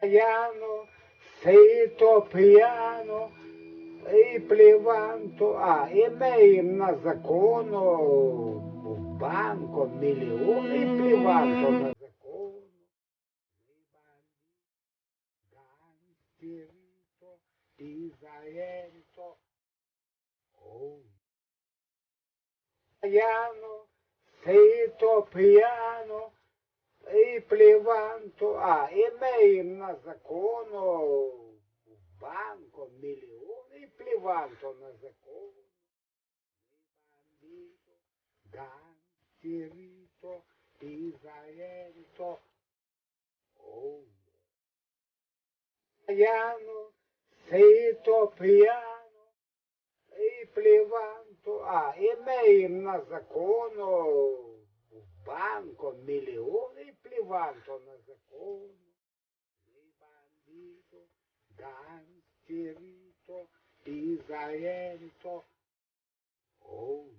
П'яно, сито п'яно, і пліванто, а, і на закону, банку мільйон, і пліванто на закону. Гангстерito, Isaelito, oh. П'яно, сито п'яно, пліванто, а, ми на закону, банку мільйон, і пліванто на. Бандито, гангстерito, Isaelito, oh. П'яно, сито п'яно, і пліванто, а, і на закону, миллионы и плевал то на закон, и бандито, гангстерито, пизаенто. Оу,